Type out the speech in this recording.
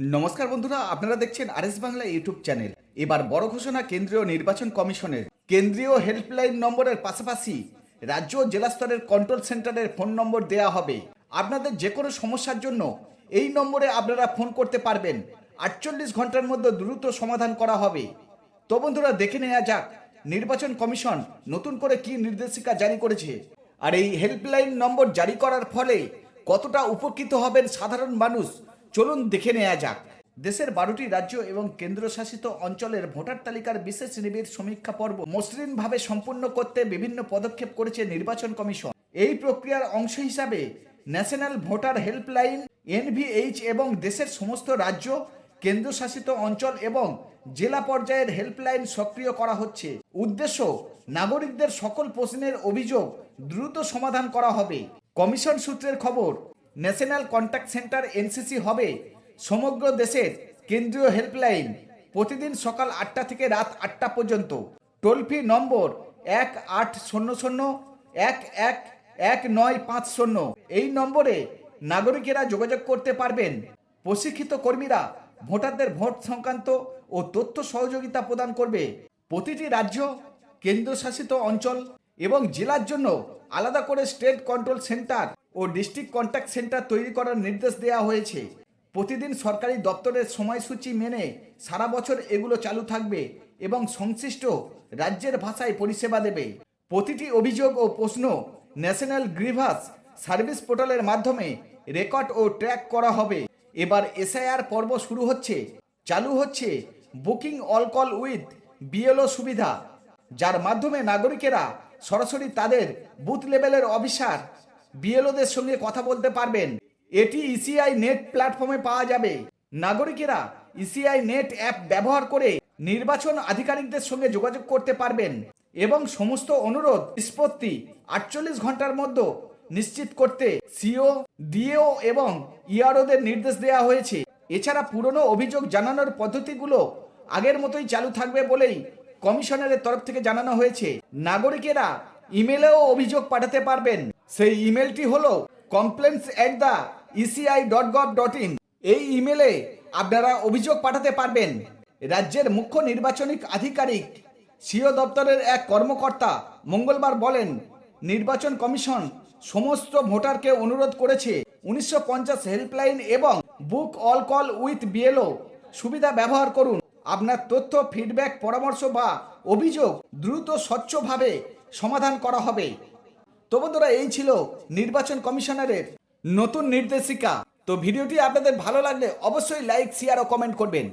নমস্কার বন্ধুরা, আপনারা দেখছেন আরএস বাংলা ইউটিউব চ্যানেল। এবার বড় ঘোষণা কেন্দ্রীয় নির্বাচন কমিশনের। কেন্দ্রীয় হেল্পলাইন নম্বরের পাশাপাশি রাজ্য জেলা স্তরের কন্ট্রোল সেন্টারের ফোন নম্বর দেওয়া হবে। আপনাদের যে কোনো সমস্যার জন্য এই নম্বরে আপনারা ফোন করতে পারবেন। আটচল্লিশ ঘণ্টার মধ্যে দ্রুত সমাধান করা হবে। তো বন্ধুরা, দেখে নেওয়া যাক নির্বাচন কমিশন নতুন করে কি নির্দেশিকা জারি করেছে। আর এই হেল্পলাইন নম্বর জারি করার ফলে কতটা উপকৃত হবেন সাধারণ মানুষ চলুন দেখে নেওয়া যাক। দেশের বারোটি রাজ্য এবং কেন্দ্রশাসিত অঞ্চলের ভোটার তালিকার বিশেষ নিবিড় সমীক্ষা পর্ব মসৃণভাবে সম্পূর্ণ করতে বিভিন্ন পদক্ষেপ করেছে নির্বাচন কমিশন। এই প্রক্রিয়ার অংশ হিসাবে ন্যাশনাল ভোটার হেল্পলাইন, এনভিএইচ এবং দেশের সমস্ত রাজ্য, কেন্দ্রশাসিত অঞ্চল এবং জেলা পর্যায়ের হেল্পলাইন সক্রিয় করা হচ্ছে। উদ্দেশ্য, নাগরিকদের সকল প্রশ্নের অভিযোগ দ্রুত সমাধান করা হবে। কমিশন সূত্রের খবর ন্যাশনাল কন্ট্যাক্ট সেন্টার এনসিসি হবে সমগ্র দেশের কেন্দ্রীয় হেল্পলাইন প্রতিদিন সকাল আটটা থেকে রাত আটটা পর্যন্ত। টোল ফ্রি নম্বর এক আট শূন্য শূন্য, এক এক এক নয় পাঁচ শূন্য। এই নম্বরে নাগরিকেরা যোগাযোগ করতে পারবেন। প্রশিক্ষিত কর্মীরা ভোটারদের ভোট সংক্রান্ত ও তথ্য সহযোগিতা প্রদান করবে। প্রতিটি রাজ্য কেন্দ্রশাসিত অঞ্চল এবং জেলার জন্য আলাদা করে স্টেট কন্ট্রোল সেন্টার ও ডিস্ট্রিক্ট কন্ট্যাক্ট সেন্টার তৈরি করার নির্দেশ দেওয়া হয়েছে। প্রতিদিন সরকারি দপ্তরের সময়সূচি মেনে সারা বছর এগুলো চালু থাকবে এবং সংশ্লিষ্ট রাজ্যের ভাষায় পরিষেবা দেবে। প্রতিটি অভিযোগ ও প্রশ্ন ন্যাশনাল গ্রিভাস সার্ভিস পোর্টালের মাধ্যমে রেকর্ড ও ট্র্যাক করা হবে। এবার এসআইআর পর্ব শুরু হচ্ছে। চালু হচ্ছে booking all call with BLO সুবিধা, যার মাধ্যমে নাগরিকেরা সরাসরি তাদের বুথ লেভেলের অফিসার বিএলওদের সঙ্গে কথা বলতে পারবেন। এটি ইসিআই নেট প্ল্যাটফর্মে পাওয়া যাবে। নাগরিকেরা ইসিআই নেট অ্যাপ ব্যবহার করে নির্বাচন আধিকারিকদের সঙ্গে যোগাযোগ করতে পারবেন এবং সমস্ত অনুরোধ নিষ্পত্তি আটচল্লিশ ঘণ্টার মধ্যে নিশ্চিত করতে সিও ডিএও এবং ইআরওদের নির্দেশ দেওয়া হয়েছে। এছাড়া পুরনো অভিযোগ জানানোর পদ্ধতিগুলো আগের মতোই চালু থাকবে বলেই কমিশনারের তরফ থেকে জানানো হয়েছে, নাগরিকেরা ইমেলেও অভিযোগ পাঠাতে পারবেন। সেই ইমেলটি হলো complaints at the ECI dot gov dot in এই ইমেলে আপনারা অভিযোগ পাঠাতে পারবেন। রাজ্যের মুখ্য নির্বাচনী আধিকারিক, সিও দপ্তরের এক কর্মকর্তা মঙ্গলবার বলেন, নির্বাচন কমিশন সমস্ত ভোটারকে অনুরোধ করেছে। উনিশশো পঞ্চাশ হেল্পলাইন এবং book all call with BLO সুবিধা ব্যবহার করুন। আপনার তথ্য ফিডব্যাক পরামর্শ বা অভিযোগ দ্রুত, স্বচ্ছভাবে সমাধান করা হবে। তো বন্ধুরা, এই ছিল নির্বাচন কমিশনারের নতুন নির্দেশিকা। তো ভিডিওটি আপনাদের ভালো লাগলে অবশ্যই লাইক শেয়ার ও কমেন্ট করবেন।